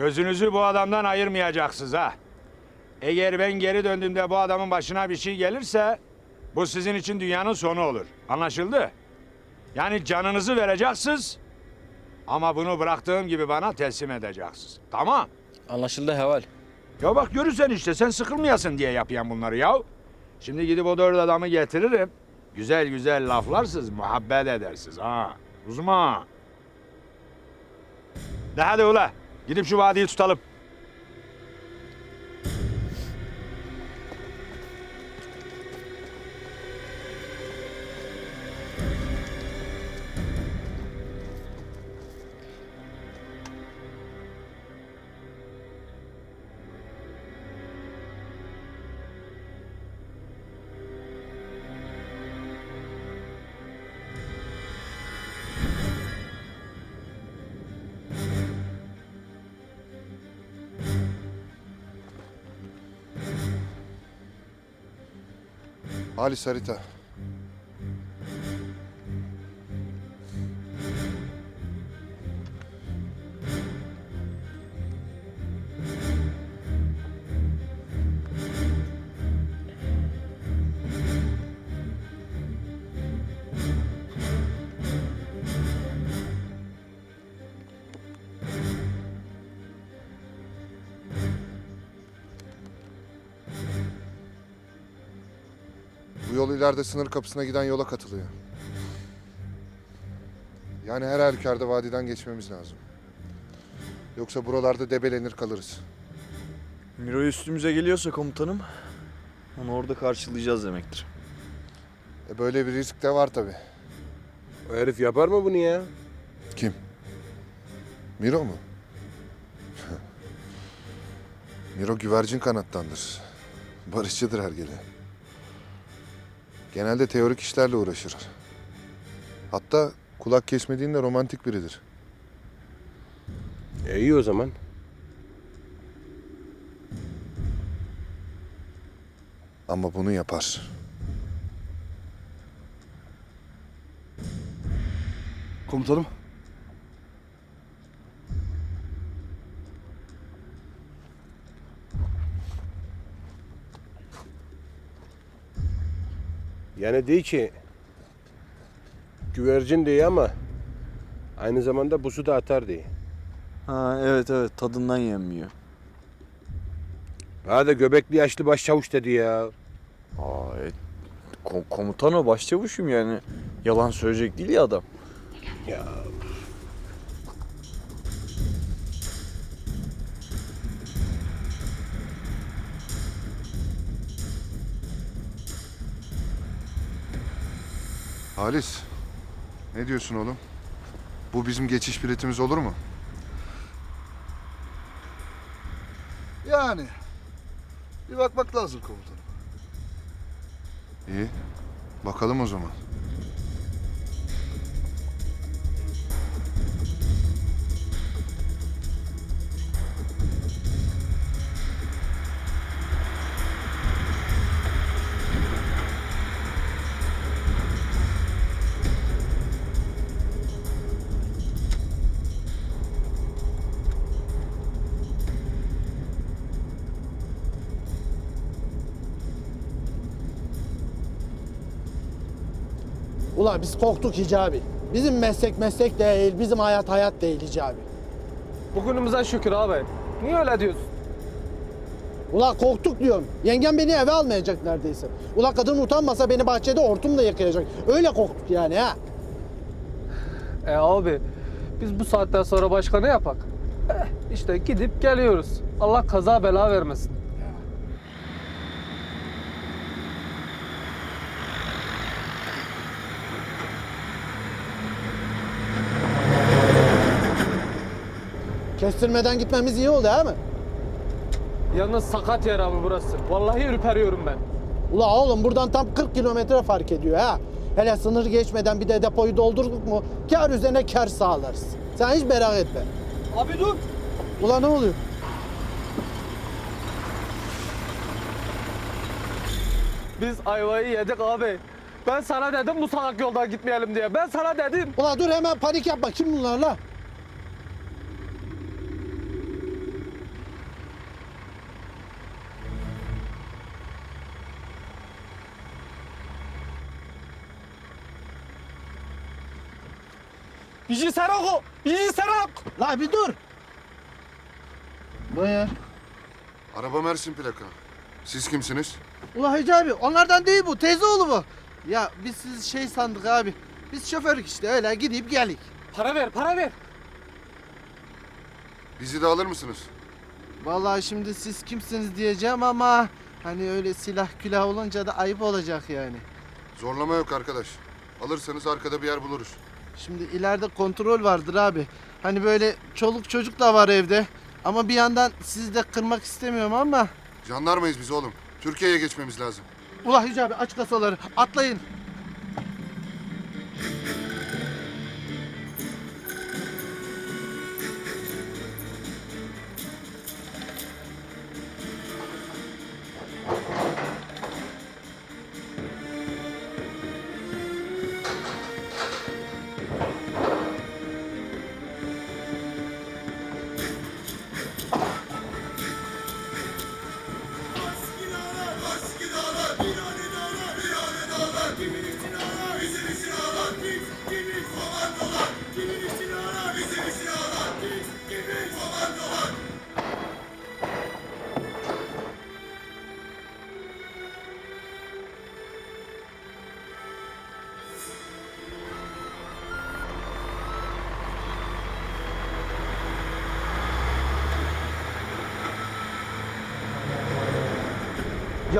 Gözünüzü bu adamdan ayırmayacaksınız ha. Eğer ben geri döndüğümde bu adamın başına bir şey gelirse bu sizin için dünyanın sonu olur. Anlaşıldı? Yani canınızı vereceksiniz ama bunu bıraktığım gibi bana teslim edeceksiniz. Tamam. Anlaşıldı Heval. Ya bak görürsen işte sen sıkılmayasın diye yapıyan bunları ya. Şimdi gidip o dört adamı getiririm. Güzel güzel laflarsınız, muhabbet edersiniz ha. Uzman. De hadi ula. Gidip şu vadiyi tutalım. Halis harita. Bu yol ileride sınır kapısına giden yola katılıyor. Yani her halükarda vadiden geçmemiz lazım. Yoksa buralarda debelenir kalırız. Miro üstümüze geliyorsa komutanım onu orada karşılayacağız demektir. E böyle bir risk de var tabii. O herif yapar mı bunu ya? Kim? Miro mu? Miro güvercin kanattandır. Barışçıdır hergele. Genelde teorik işlerle uğraşır. Hatta kulak kesmediğinde romantik biridir. E iyi o zaman. Ama bunu yapar. Komutanım. Yani değil ki güvercin diye ama aynı zamanda busu da atar diye. Ha evet evet tadından yenmiyor. Daha da göbekli yaşlı başçavuş dedi ya. Aa, e, ko- komutan o başçavuşum yani. Yalan söyleyecek değil ya adam. Ya Halis, ne diyorsun oğlum? Bu bizim geçiş biletimiz olur mu? Yani. Bir bakmak lazım komutanım. İyi, bakalım o zaman. Ula biz korktuk Hicabi. Bizim meslek meslek değil, bizim hayat hayat değil Hicabi. Bugünümüze şükür abi. Niye öyle diyorsun? Ula korktuk diyorum. Yengem beni eve almayacak neredeyse. Ula kadın utanmasa beni bahçede hortumla yıkayacak. Öyle korktuk yani ha. E abi biz bu saatten sonra başka ne yapak? Eh, işte gidip geliyoruz. Allah kaza bela vermesin. Kestirmeden gitmemiz iyi oldu ha mi? Yalnız sakat yer abi burası. Vallahi ürperiyorum ben. Ula oğlum buradan tam 40 kilometre fark ediyor ha. Hele sınır geçmeden bir de depoyu doldurduk mu kar üzerine kar sağlarız. Sen hiç merak etme. Abi dur. Ula ne oluyor? Biz ayvayı yedik abi. Ben sana dedim bu salak yoldan gitmeyelim diye. Ben sana dedim. Ula dur hemen panik yapma. Kim bunlar la? Bizi serak o. Bizi serak. La bir dur. Buyur. Araba Mersin plaka. Siz kimsiniz? Ula Hacı abi onlardan değil bu teyze oğlu bu. Ya biz siz şey sandık abi. Biz şoförlük işte öyle gidip gelik. Para ver para ver. Bizi de alır mısınız? Vallahi şimdi siz kimsiniz diyeceğim ama hani öyle silah külah olunca da ayıp olacak yani. Zorlama yok arkadaş. Alırsanız arkada bir yer buluruz. Şimdi ileride kontrol vardır abi. Hani böyle çoluk çocuk da var evde. Ama bir yandan sizi de kırmak istemiyorum ama. Jandarmayız biz oğlum. Türkiye'ye geçmemiz lazım. Ula Hacı abi aç kasaları atlayın.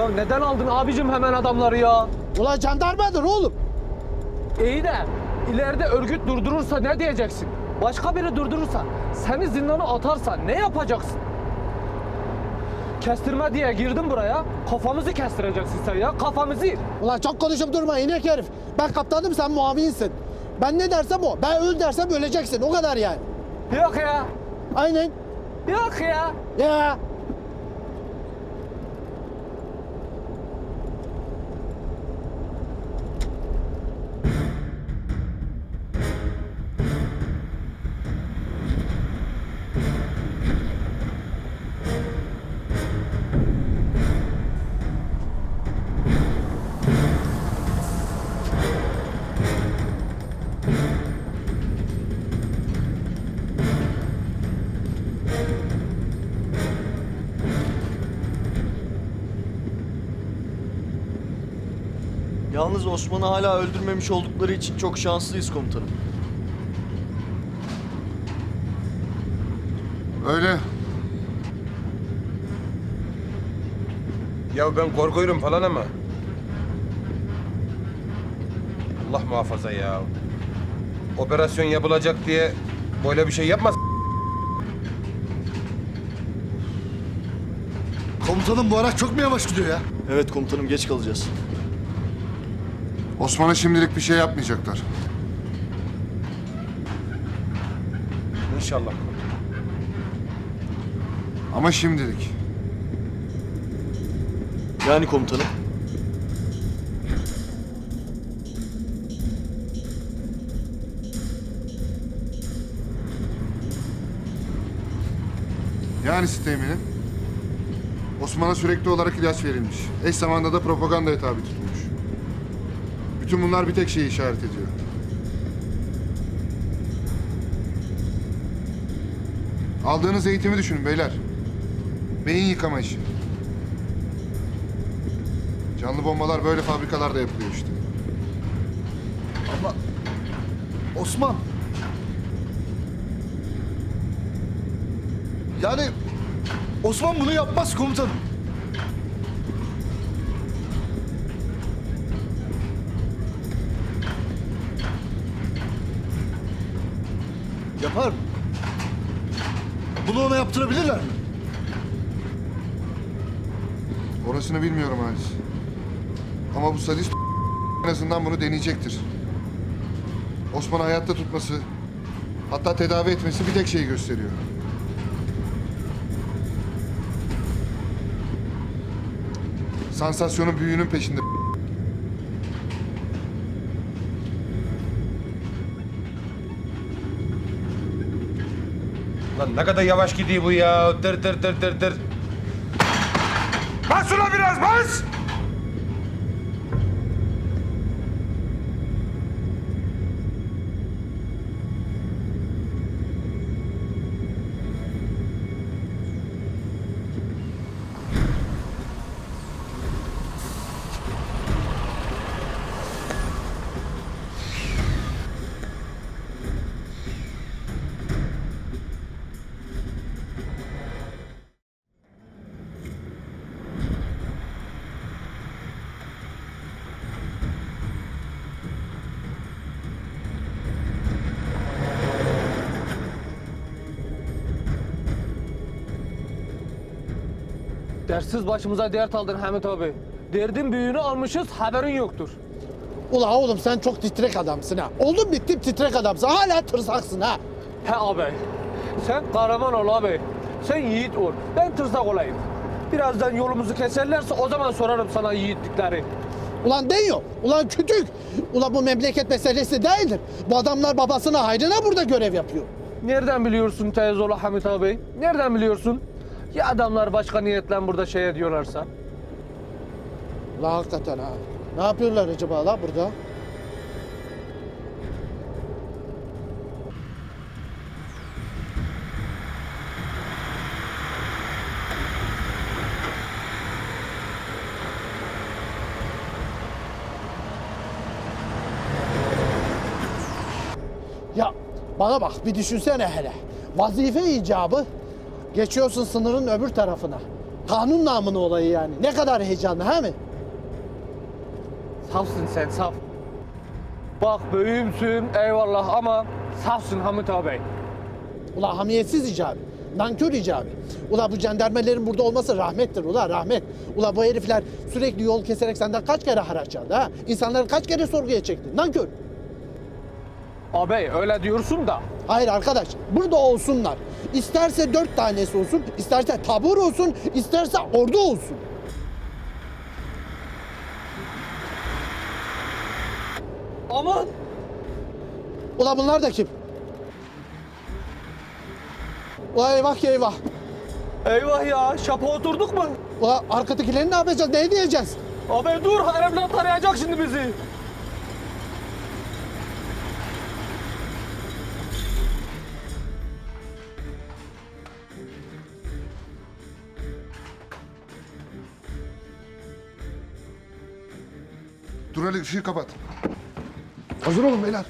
Ya neden aldın abicim hemen adamları ya? Ula jandarmadır oğlum. İyi de ileride örgüt durdurursa ne diyeceksin? Başka biri durdurursa, seni zindana atarsa ne yapacaksın? Kestirme diye girdim buraya. Kafamızı kestireceksin sen ya, kafamızı. Ulan çok konuşup durma inek herif. Ben kaptanım sen muavinsin. Ben ne dersem o. Ben öl dersem öleceksin. O kadar yani. Yok ya, Aynen. yok ya. Ya. Yalnız Osman'ı hala öldürmemiş oldukları için çok şanslıyız komutanım. Öyle. Ya ben korkuyorum falan ama. Allah muhafaza ya. Operasyon yapılacak diye böyle bir şey yapmaz. Komutanım bu araç çok mu yavaş gidiyor ya? Evet komutanım geç kalacağız. Osman'a şimdilik bir şey yapmayacaklar. İnşallah. Ama şimdilik. Yani komutanım. Yani sisteminin Osman'a sürekli olarak ilaç verilmiş. Eş zamanda da propagandaya tabi tutulmuş. Bütün bunlar bir tek şeyi işaret ediyor. Aldığınız eğitimi düşünün beyler. Beyin yıkama işi. Canlı bombalar böyle fabrikalarda yapılıyor işte. Ama Osman. Yani Osman bunu yapmaz komutanım. Yapar mı? Bunu ona yaptırabilirler mi? Orasını bilmiyorum Halis. Ama bu sadist en azından bunu deneyecektir. Osman'ı hayatta tutması, hatta tedavi etmesi bir tek şeyi gösteriyor. Sansasyonun büyüğünün peşinde. Lan ne kadar yavaş gidiyor bu ya. Dır dır dır dır dır. Bas ulan biraz bas! Dersiz başımıza dert aldın Hamit abi. Derdin büyüğünü almışız haberin yoktur. Ula oğlum sen çok titrek adamsın ha. Oldun bittim titrek adamsın. Hala tırsaksın ha. He abi. Sen kahraman ol abi. Sen yiğit ol. Ben tırsak olayım. Birazdan yolumuzu keserlerse o zaman sorarım sana yiğitlikleri. Ulan deniyor. Ulan kütük. Ulan bu memleket meselesi değildir. Bu adamlar babasına hayrına burada görev yapıyor. Nereden biliyorsun Tezoğlu Hamit abi? Nereden biliyorsun? Ya adamlar başka niyetle burada şey ediyorlarsa? Ulan hakikaten ha. Ne yapıyorlar acaba la burada? Ya bana bak bir düşünsene hele. Vazife icabı geçiyorsun sınırın öbür tarafına. Kanun namına olayı yani. Ne kadar heyecanlı he mi? Safsın sen saf. Bak büyüğümsün eyvallah ama safsın Hamit abi. Ula hamiyetsiz icabı. Nankör icabı. Ula bu jandarmelerin burada olması rahmettir ula rahmet. Ula bu herifler sürekli yol keserek senden kaç kere haraç aldı ha? İnsanları kaç kere sorguya çekti. Nankör. Abi öyle diyorsun da Hayır arkadaş burada olsunlar. İsterse dört tanesi olsun, isterse tabur olsun, isterse ordu olsun. aman Ula bunlar da kim? Ula eyvah ki eyvah. eyvah ya şapa oturduk mu? Ula arkadakileri ne yapacağız, ne diyeceğiz? Abi dur herifler tarayacak şimdi bizi. Dur Ali ışığı kapat. Hazır olun beyler.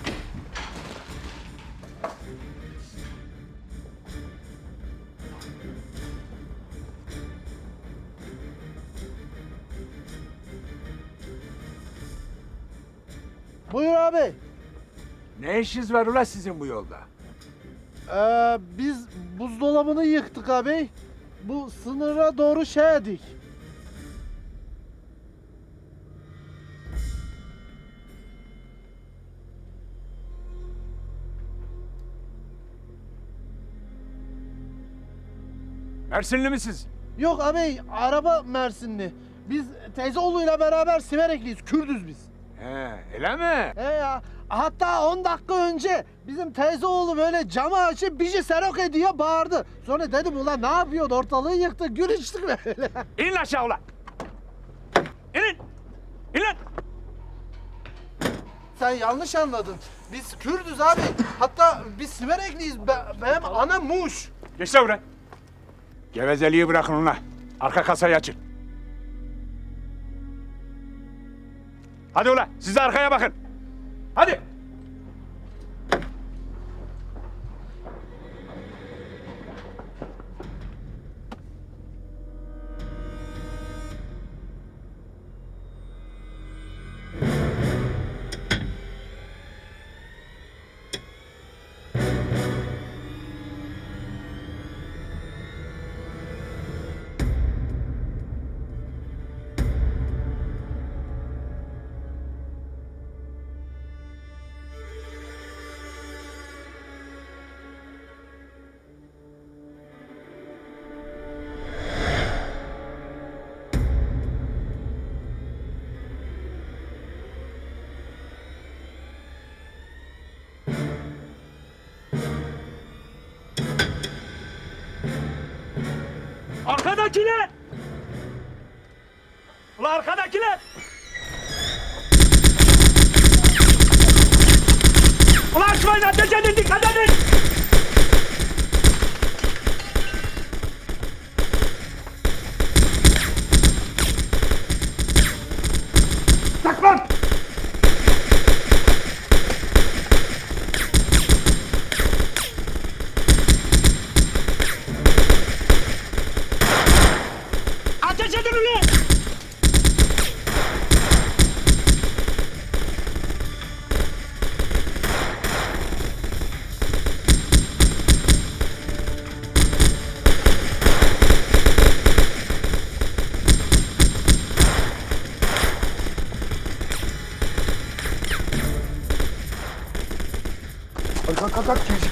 Buyur abi. Ne işiniz var ula sizin bu yolda? Ee, biz buzdolabını yıktık abi. Bu sınıra doğru şey edik. Mersinli misiniz? Yok abi araba Mersinli. Biz teyzeoğluyla beraber Siverekliyiz. Kürdüz biz. He, öyle mi? He ya. Hatta 10 dakika önce bizim teyzeoğlu böyle camı açıp bizi seroke diye bağırdı. Sonra dedim ulan ne yapıyorsun ortalığı yıktı gül içtik böyle. İnin aşağı ula. İnin. İn lan. Sen yanlış anladın. Biz Kürdüz abi. Hatta biz Siverekliyiz. Be- benim anam Muş. Geç lan buraya. Gevezeliği bırakın ula. Arka kasayı açın. Hadi ula siz de arkaya bakın. Hadi. Arkadakiler! Ula arkadakiler! Ula açmayın ateş edin dikkat edin!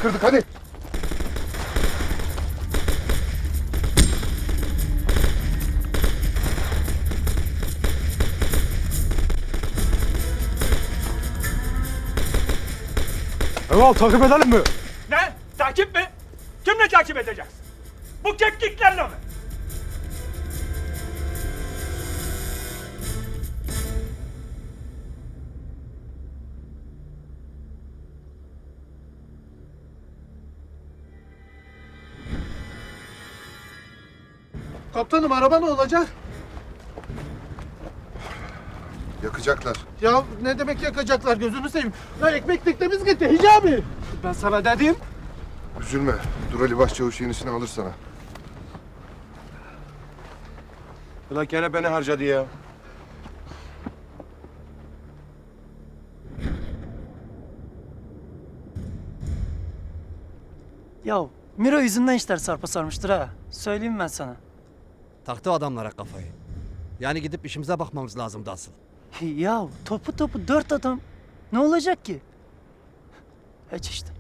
Kırdık hadi. Eyvallah takip edelim mi? Ne? Takip mi? Kimle takip edeceksin? Bu kekliklerle mi? Kaptanım araba ne olacak? Yakacaklar. Ya ne demek yakacaklar gözünü seveyim. Ya ekmek teknemiz gitti Hicabi. Ben sana dedim. Üzülme. Dur Ali Başçavuş yenisini alır sana. Ulan gene beni harcadı ya. Ya Miro yüzünden işler sarpa sarmıştır ha. Söyleyeyim ben sana. Taktı adamlara kafayı. Yani gidip işimize bakmamız lazımdı asıl. Ya topu topu dört adam. Ne olacak ki? Hiç işte.